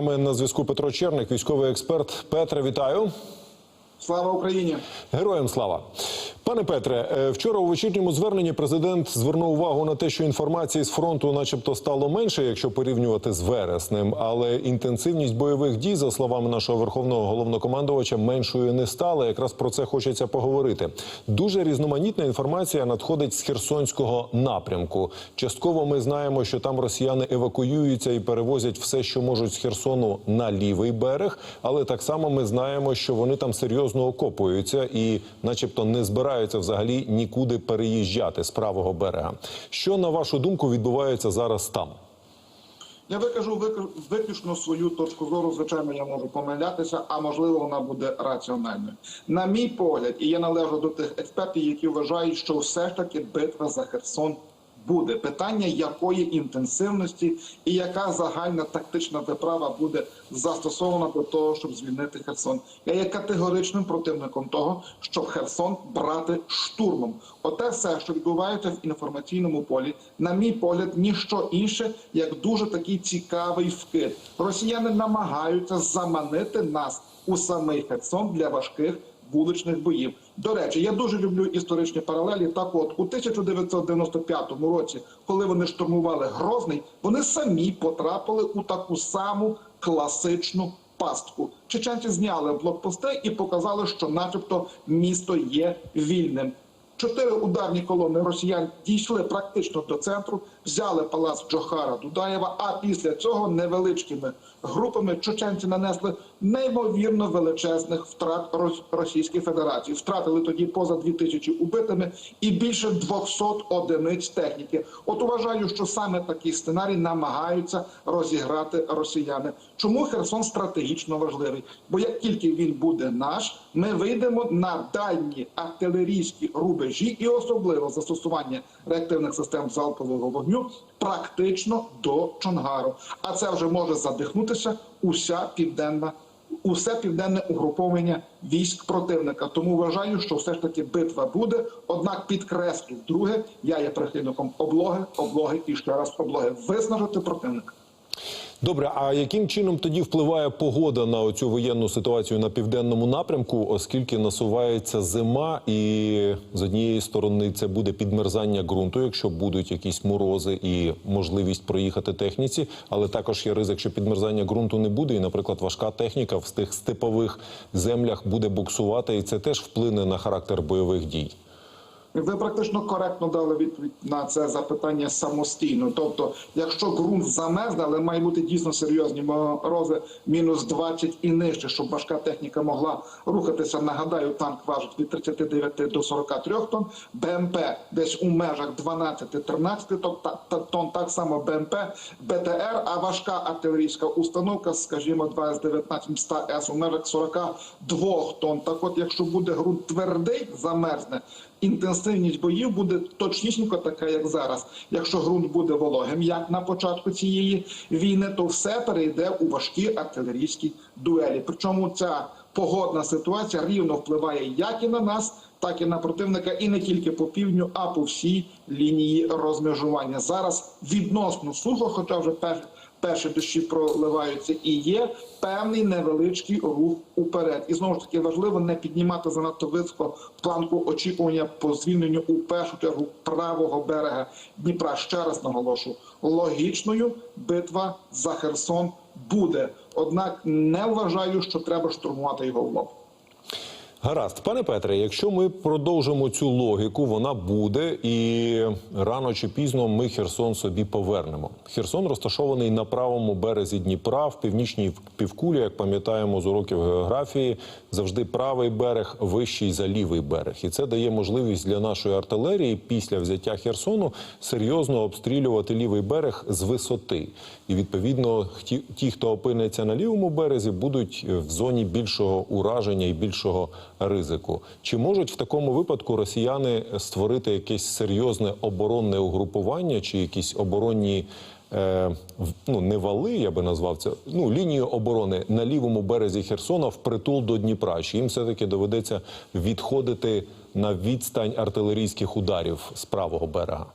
нами на зв'язку Петро Черник, військовий експерт. Петре, вітаю. Слава Україні! Героям слава. Пане Петре, е, вчора у вечірньому зверненні президент звернув увагу на те, що інформації з фронту, начебто, стало менше, якщо порівнювати з вереснем, але інтенсивність бойових дій, за словами нашого верховного головнокомандувача, меншою не стала. Якраз про це хочеться поговорити. Дуже різноманітна інформація надходить з Херсонського напрямку. Частково ми знаємо, що там росіяни евакуюються і перевозять все, що можуть з Херсону на лівий берег, але так само ми знаємо, що вони там серйозно окопуються і, начебто, не збираються взагалі нікуди переїжджати з правого берега. Що на вашу думку відбувається зараз там? Я викажу вик- виключно свою точку зору. Звичайно, я можу помилятися, а можливо, вона буде раціональною. На мій погляд, і я належу до тих експертів, які вважають, що все ж таки битва за Херсон буде. Питання якої інтенсивності і яка загальна тактична виправа буде застосована до того, щоб звільнити Херсон. Я є категоричним противником того, щоб Херсон брати штурмом. Оте все, що відбувається в інформаційному полі, на мій погляд, ніщо інше, як дуже такий цікавий вкид. Росіяни намагаються заманити нас у самий Херсон для важких вуличних боїв. До речі, я дуже люблю історичні паралелі. Так, от у 1995 році, коли вони штурмували Грозний, вони самі потрапили у таку саму класичну пастку. Чеченці зняли блокпости і показали, що, начебто, місто є вільним. Чотири ударні колони росіян дійшли практично до центру, взяли палац Джохара Дудаєва. А після цього невеличкими групами чеченці нанесли неймовірно величезних втрат Рос- Російській Федерації. Втратили тоді поза дві тисячі убитими і більше 200 одиниць техніки. От вважаю, що саме такий сценарій намагаються розіграти росіяни. Чому Херсон стратегічно важливий? Бо як тільки він буде наш, ми вийдемо на дальні артилерійські рубежі і особливо застосування реактивних систем залпового вогню практично до Чонгару. А це вже може задихнутися уся південна. Усе південне угруповання військ противника. Тому вважаю, що все ж таки битва буде. Однак підкреслю друге, я є прихильником облоги, облоги і ще раз облоги. Виснажити противника. Добре, а яким чином тоді впливає погода на цю воєнну ситуацію на південному напрямку, оскільки насувається зима, і з однієї сторони це буде підмерзання ґрунту, якщо будуть якісь морози і можливість проїхати техніці, але також є ризик, що підмерзання ґрунту не буде, і, наприклад, важка техніка в тих степових землях буде буксувати, і це теж вплине на характер бойових дій. Ви практично коректно дали відповідь на це запитання самостійно. Тобто, якщо ґрунт замерзне, але має бути дійсно серйозні морози, мінус 20 і нижче, щоб важка техніка могла рухатися. Нагадаю, танк важить від 39 до 43 тонн, БМП десь у межах 12-13 тонн, та- та- тонн, так само БМП, БТР, а важка артилерійська установка, скажімо, 2019 100 С у межах 42 тонн. Так от, якщо буде ґрунт твердий, замерзне, інтенсивність боїв буде точнісінько така, як зараз. Якщо ґрунт буде вологим, як на початку цієї війни, то все перейде у важкі артилерійські дуелі. Причому ця погодна ситуація рівно впливає як і на нас, так і на противника, і не тільки по півдню, а по всій лінії розмежування. Зараз відносно сухо, хоча вже пер перші дощі проливаються, і є певний невеличкий рух уперед. І знову ж таки важливо не піднімати занадто високо планку очікування по звільненню у першу чергу правого берега Дніпра. Ще раз наголошу, логічною битва за Херсон буде. Однак не вважаю, що треба штурмувати його в лоб. Гаразд, пане Петре, якщо ми продовжимо цю логіку, вона буде, і рано чи пізно ми Херсон собі повернемо. Херсон розташований на правому березі Дніпра, в північній півкулі, як пам'ятаємо з уроків географії, завжди правий берег вищий за лівий берег, і це дає можливість для нашої артилерії після взяття Херсону серйозно обстрілювати лівий берег з висоти. І відповідно, ті, хто опиниться на лівому березі, будуть в зоні більшого ураження і більшого ризику. Чи можуть в такому випадку росіяни створити якесь серйозне оборонне угрупування чи якісь оборонні? Е, ну не вали, я би назвав це. Ну лінію оборони на лівому березі Херсона впритул до Дніпра. Чи їм все таки доведеться відходити на відстань артилерійських ударів з правого берега?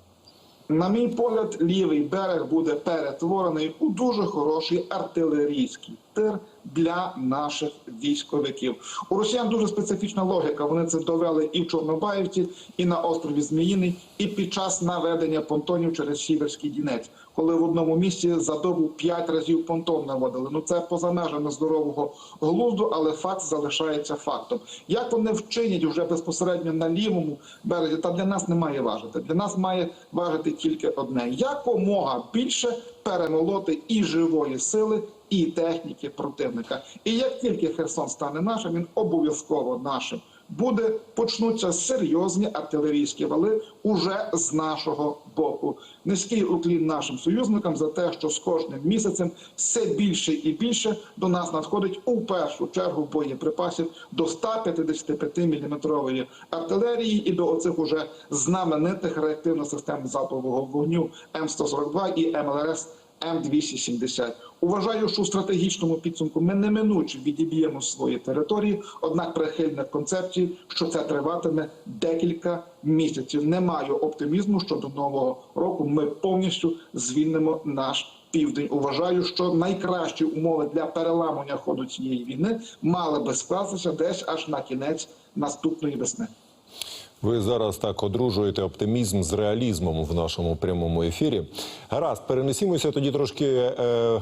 На мій погляд, лівий берег буде перетворений у дуже хороший артилерійський тир для наших військовиків. У росіян дуже специфічна логіка. Вони це довели і в Чорнобаївці, і на острові Зміїний, і під час наведення понтонів через Сіверський Дінець, коли в одному місці за добу п'ять разів понтон наводили. Ну це поза межами здорового глузду, але факт залишається фактом. Як вони вчинять вже безпосередньо на лівому березі, та для нас не має важити. Для нас має важити тільки одне: якомога більше перемолоти і живої сили, і техніки противника. І як тільки Херсон стане нашим, він обов'язково нашим. Буде почнуться серйозні артилерійські вали уже з нашого боку. Низький уклін нашим союзникам за те, що з кожним місяцем все більше і більше до нас надходить у першу чергу боєприпасів до 155 мм артилерії і до оцих уже знаменитих реактивних систем залпового вогню М142 і МЛРС М270. Уважаю, що у стратегічному підсумку ми неминуче відіб'ємо свої території, однак прихильник концепції, що це триватиме декілька місяців. Не маю оптимізму, що до нового року ми повністю звільнимо наш. Південь вважаю, що найкращі умови для переламання ходу цієї війни мали би скластися десь аж на кінець наступної весни. Ви зараз так одружуєте оптимізм з реалізмом в нашому прямому ефірі. Гаразд, перенесімося тоді трошки е,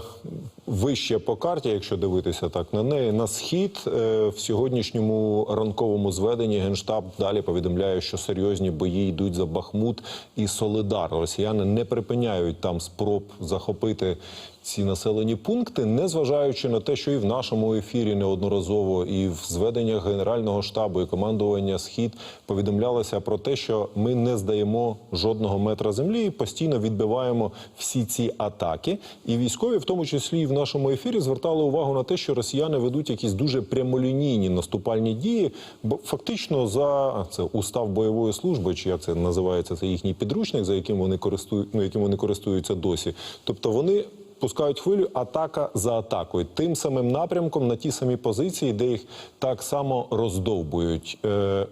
вище по карті, якщо дивитися так на неї. На схід е, в сьогоднішньому ранковому зведенні генштаб далі повідомляє, що серйозні бої йдуть за Бахмут і Солидар. Росіяни не припиняють там спроб захопити. Ці населені пункти, незважаючи на те, що і в нашому ефірі неодноразово, і в зведеннях Генерального штабу і командування Схід повідомлялося про те, що ми не здаємо жодного метра землі і постійно відбиваємо всі ці атаки. І військові, в тому числі і в нашому ефірі, звертали увагу на те, що росіяни ведуть якісь дуже прямолінійні наступальні дії, бо фактично за це устав бойової служби, чи як це називається, це їхній підручник, за яким вони користують, ну, яким вони користуються досі. Тобто вони пускають хвилю атака за атакою, тим самим напрямком на ті самі позиції, де їх так само роздовбують. Е,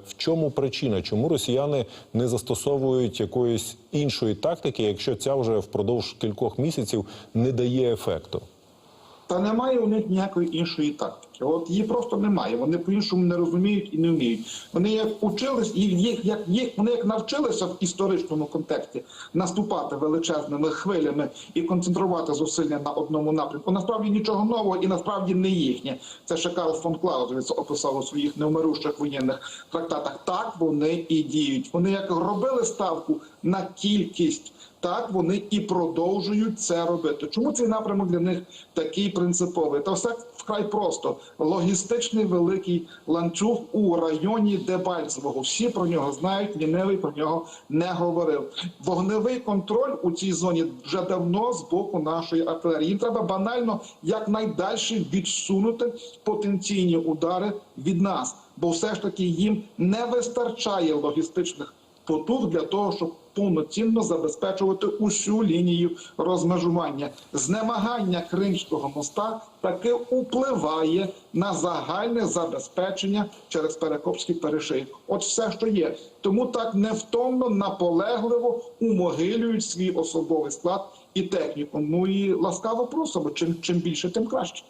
в чому причина? Чому росіяни не застосовують якоїсь іншої тактики, якщо ця вже впродовж кількох місяців не дає ефекту? Та немає у них ніякої іншої тактики. От її просто немає. Вони по-іншому не розуміють і не вміють. Вони як учились, їх як їх вони як навчилися в історичному контексті наступати величезними хвилями і концентрувати зусилля на одному напрямку. Насправді нічого нового і насправді не їхнє. Це ще Карл фон Клаузевіц описав у своїх невмирущих воєнних трактатах. Так вони і діють. Вони як робили ставку на кількість. Так вони і продовжують це робити. Чому цей напрямок для них такий принциповий? Та все вкрай просто логістичний великий ланцюг у районі Дебальцевого. Всі про нього знають. Ліневий про нього не говорив. Вогневий контроль у цій зоні вже давно з боку нашої артилерії. Їм треба банально якнайдальше відсунути потенційні удари від нас, бо все ж таки їм не вистачає логістичних потуг для того, щоб повноцінно забезпечувати усю лінію розмежування. Знемагання Кримського моста таки впливає на загальне забезпечення через Перекопський перешийок. От все, що є. Тому так невтомно, наполегливо умогилюють свій особовий склад і техніку. Ну і ласкаво просимо. Чим чим більше, тим краще.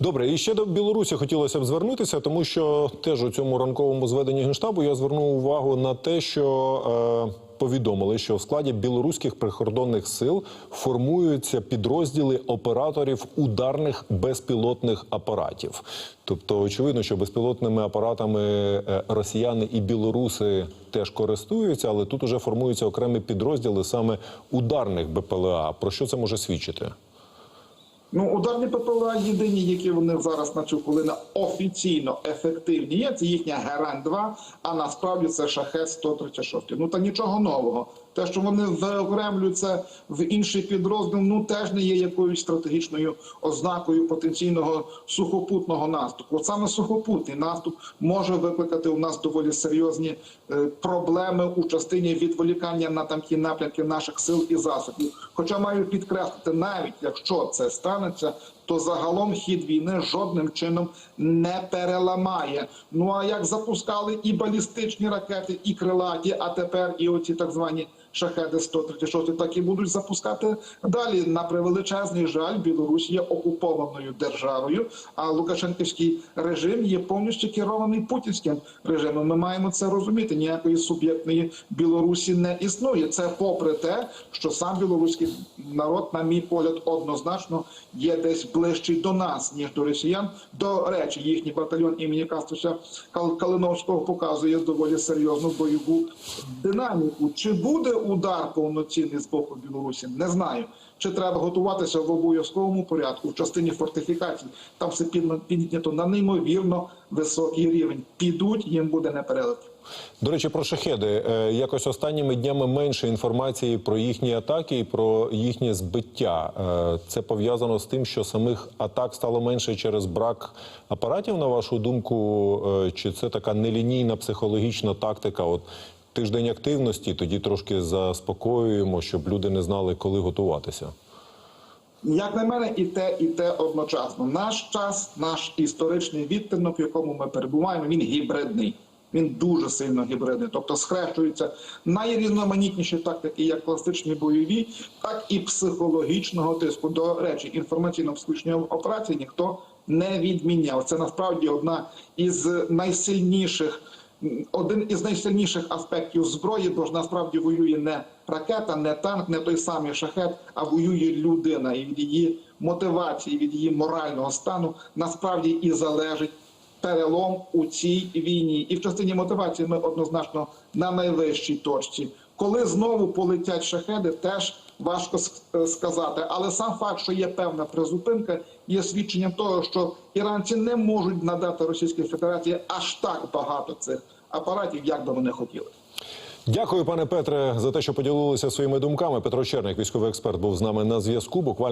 Добре, і ще до Білорусі хотілося б звернутися, тому що теж у цьому ранковому зведенні генштабу я звернув увагу на те, що е, повідомили, що в складі білоруських прикордонних сил формуються підрозділи операторів ударних безпілотних апаратів. Тобто, очевидно, що безпілотними апаратами е, росіяни і білоруси теж користуються, але тут уже формуються окремі підрозділи саме ударних БПЛА. Про що це може свідчити? Ну, ударні ППЛА єдині, які вони зараз на цю хвилину офіційно ефективні є. Це їхня Герань 2 а насправді це шахет 136. Ну та нічого нового. Те, що вони виокремлюються в інший підрозділ, ну теж не є якоюсь стратегічною ознакою потенційного сухопутного наступу. От саме сухопутний наступ може викликати у нас доволі серйозні е, проблеми у частині відволікання на там ті напрямки наших сил і засобів. Хоча маю підкреслити, навіть якщо це станеться, то загалом хід війни жодним чином не переламає. Ну а як запускали і балістичні ракети, і крилаті, а тепер і оці так звані шахеди 136, так і будуть запускати далі. На превеличезний жаль, Білорусь є окупованою державою, а Лукашенківський режим є повністю керований путінським режимом. Ми маємо це розуміти. Ніякої суб'єктної Білорусі не існує. Це попри те, що сам білоруський народ, на мій погляд, однозначно є десь ближчий до нас ніж до росіян. До речі, їхній батальйон імені Кастуся Калиновського показує доволі серйозну бойову динаміку. Чи буде удар повноцінний з боку Білорусі? Не знаю. Чи треба готуватися в обов'язковому порядку в частині фортифікацій? Там все піднято на неймовірно високий рівень. Підуть, їм буде не перелет. До речі, про шахеди. Е, Якось останніми днями менше інформації про їхні атаки і про їхнє збиття. Е, Це пов'язано з тим, що самих атак стало менше через брак апаратів, на вашу думку, Е, чи це така нелінійна психологічна тактика? От тиждень активності, тоді трошки заспокоюємо, щоб люди не знали, коли готуватися. Як на мене, і те, і те одночасно. Наш час, наш історичний відтинок, в якому ми перебуваємо, він гібридний. Він дуже сильно гібридний. Тобто схрещуються найрізноманітніші тактики, як класичні бойові, так і психологічного тиску. До речі, інформаційно-психологічні операції ніхто не відміняв. Це насправді одна із найсильніших. Один із найсильніших аспектів зброї, бо ж насправді воює не ракета, не танк, не той самий шахет, а воює людина. І від її мотивації, від її морального стану насправді і залежить перелом у цій війні. І в частині мотивації ми однозначно на найвищій точці. Коли знову полетять шахеди, теж важко е, сказати. Але сам факт, що є певна призупинка, є свідченням того, що іранці не можуть надати Російській Федерації аж так багато цих апаратів, як би вони хотіли. Дякую, пане Петре, за те, що поділилися своїми думками. Петро Черник, військовий експерт, був з нами на зв'язку. Буквально.